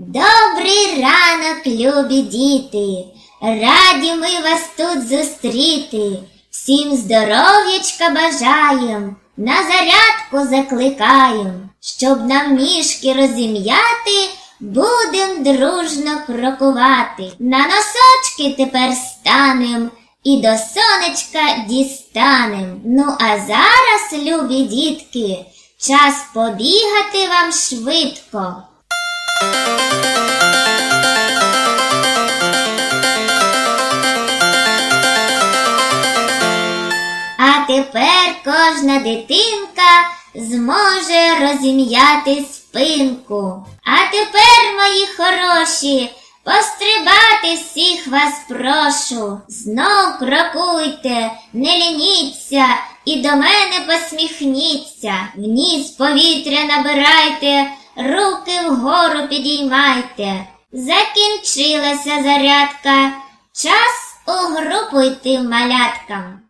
Добрий ранок, любі діти, раді ми вас тут зустріти, всім здоров'ячка бажаєм, на зарядку закликаєм, щоб нам ніжки розім'яти, будем дружно крокувати. На носочки тепер станем і до сонечка дістанем. Ну а зараз, любі дітки, час побігати вам швидко. А тепер кожна дитинка зможе розім'яти спинку. А тепер, мої хороші, пострибати всіх вас прошу. Знов крокуйте, не лініться і до мене посміхніться. Вниз повітря набирайте, руки вгору підіймайте. Закінчилася зарядка. Час у групу йти маляткам.